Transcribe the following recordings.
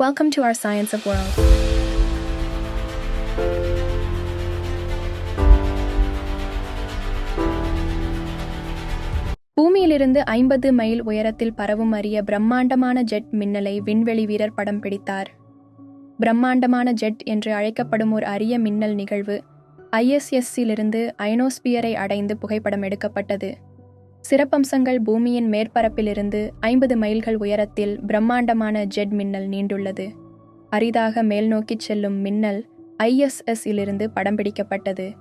Welcome to our Science of World. பூமியிலிருந்து ஐம்பது mile உயரத்தில் பரவும் அரிய பிரம்மாண்டமான ஜெட் மின்னலை விண்வெளி வீரர் படம் பிடித்தார் பிரம்மாண்டமான ஜெட் என்று அழைக்கப்படும் ஒரு அரிய மின்னல் நிகழ்வு ஐஎஸ்எஸ்சிலிருந்து அயனோஸ்பியரை அடைந்து புகைப்படம் எடுக்கப்பட்டது சிறப்பம்சங்கள் பூமியின் மேற்பரப்பிலிருந்து ஐம்பது மைல்கள் உயரத்தில் பிரம்மாண்டமான ஜெட் மின்னல் நீண்டுள்ளது. அரிதாக மேல்நோக்கிச் செல்லும் மின்னல் ஐஎஸ்எஸ் இலிருந்து படம் பிடிக்கப்பட்டது.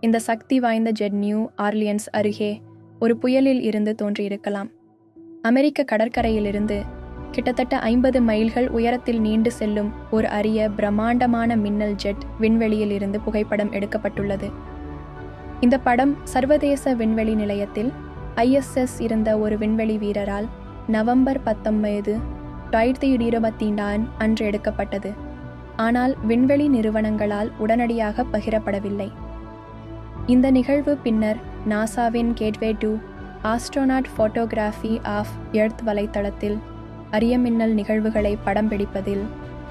இந்த சக்தி வாய்ந்த ஜெட் நியூ ஆர்லியன்ஸ் அருகே ஒரு புயலில் இருந்து தோன்றியிருக்கலாம். அமெரிக்க கடற்கரையிலிருந்து கிட்டத்தட்ட ஐம்பது மைல்கள் உயரத்தில் நீண்டு செல்லும் ஒரு அரிய பிரம்மாண்டமான மின்னல் ஜெட் விண்வெளியில் இருந்து புகைப்படம் எடுக்கப்பட்டுள்ளது. இந்த படம் சர்வதேச விண்வெளி நிலையத்தில் ஐஎஸ்எஸ் இருந்த ஒரு விண்வெளி வீரரால் நவம்பர் பத்தொன்பது தொள்ளாயிரத்தி இருபத்தி அன்று எடுக்கப்பட்டது. ஆனால் விண்வெளி நிறுவனங்களால் உடனடியாக பகிரப்படவில்லை. இந்த நிகழ்வு பின்னர் நாசாவின் gateway to astronaut photography of earth வலைத்தளத்தில் அரிய மின்னல் நிகழ்வுகளை படம் பிடிப்பதில்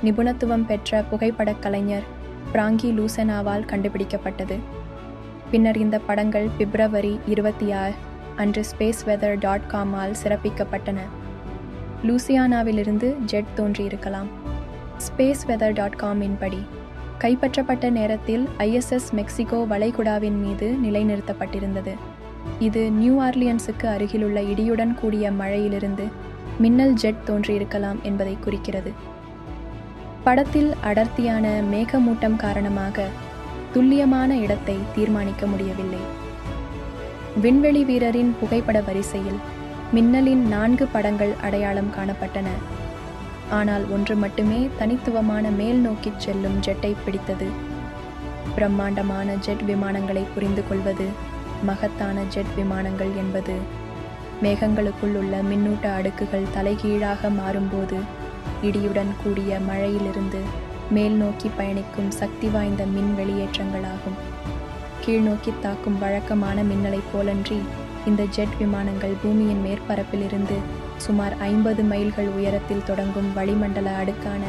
நிபுணத்துவம் பெற்ற புகைப்படக் கலைஞர் பிராங்கி லூசனாவால் கண்டுபிடிக்கப்பட்டது. பின்னர் இந்த படங்கள் பிப்ரவரி இருபத்தி ஆறு அன்று ஸ்பேஸ் வெதர் டாட் காமால் சிறப்பிக்கப்பட்டன. லூசியானாவிலிருந்து ஜெட் தோன்றியிருக்கலாம். ஸ்பேஸ் வெதர் டாட் காமின் படி கைப்பற்றப்பட்ட நேரத்தில் ஐஎஸ்எஸ் மெக்சிகோ வளைகுடாவின் மீது நிலைநிறுத்தப்பட்டிருந்தது. இது நியூ ஆர்லியன்ஸுக்கு அருகிலுள்ள இடியுடன் கூடிய மழையிலிருந்து மின்னல் ஜெட் தோன்றியிருக்கலாம் என்பதை குறிக்கிறது. படத்தில் அடர்த்தியான மேகமூட்டம் காரணமாக துல்லியமான இடத்தை தீர்மானிக்க முடியவில்லை. விண்வெளி வீரரின் புகைப்பட வரிசையில் மின்னலின் நான்கு படங்கள் அடையாளம் காணப்பட்டன. ஆனால் ஒன்று மட்டுமே தனித்துவமான மேல் நோக்கிச் செல்லும் ஜெட்டை பிடித்தது. பிரம்மாண்டமான ஜெட் விமானங்களை புரிந்து கொள்வது மகத்தான ஜெட் விமானங்கள் என்பது. மேகங்களுக்குள் உள்ள மின்னூட்ட அடுக்குகள் தலைகீழாக மாறும்போது இடியுடன் கூடிய மழையிலிருந்து மேல் நோக்கி பயணிக்கும் சக்தி வாய்ந்த மின் வெளியேற்றங்களாகும் கீழ்நோக்கி தாக்கும் வழக்கமான மின்னலைப் போலன்றி இந்த ஜெட் விமானங்கள் பூமியின் மேற்பரப்பிலிருந்து சுமார் ஐம்பது மைல்கள் உயரத்தில் தொடங்கும் வளிமண்டல அடுக்கான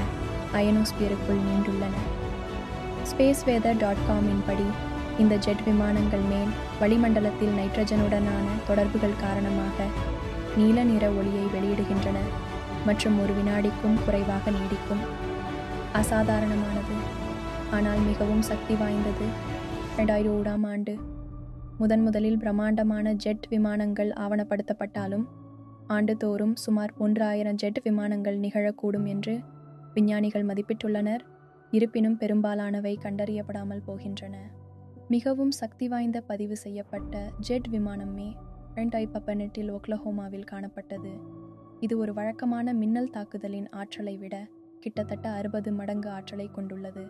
அயனோஸ்பியருக்குள் நீண்டுள்ளன. ஸ்பேஸ் வேதர் டாட் காமின் படி இந்த ஜெட் விமானங்கள் மேல் வளிமண்டலத்தில் நைட்ரஜனுடனான தொடர்புகள் காரணமாக நீல நிற ஒளியை வெளியிடுகின்றன மற்றும் ஒரு வினாடிக்கும் குறைவாக நீடிக்கும். அசாதாரணமானது ஆனால் மிகவும் சக்தி வாய்ந்தது ரெண்டாயிரம் ஓடாம் ஆண்டு. முதன் முதலில் பிரம்மாண்டமான ஜெட் விமானங்கள் ஆவணப்படுத்தப்பட்டாலும் ஆண்டுதோறும் சுமார் ஒன்றாயிரம் ஜெட் விமானங்கள் நிகழக்கூடும் என்று விஞ்ஞானிகள் மதிப்பிட்டுள்ளனர். இருப்பினும் பெரும்பாலானவை கண்டறியப்படாமல் போகின்றன. மிகவும் சக்தி வாய்ந்த பதிவு செய்யப்பட்ட ஜெட் விமானமே ரெண்டாய் பப்பனெட்டில் ஒக்லஹோமாவில் காணப்பட்டது. இது ஒரு வழக்கமான மின்னல் தாக்குதலின் ஆற்றலை விட கிட்டத்தட்ட அறுபது மடங்கு ஆற்றலை கொண்டுள்ளது.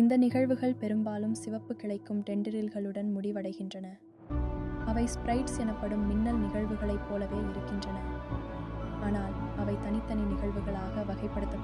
இந்த நிகழ்வுகள் பெரும்பாலும் சிவப்பு கிளைக்கும் டெண்டரில்களுடன் முடிவடைகின்றன. அவை ஸ்ப்ரைட்ஸ் எனப்படும் மின்னல் நிகழ்வுகளைப் போலவே இருக்கின்றன. ஆனால் அவை தனித்தனி நிகழ்வுகளாக வகைப்படுத்த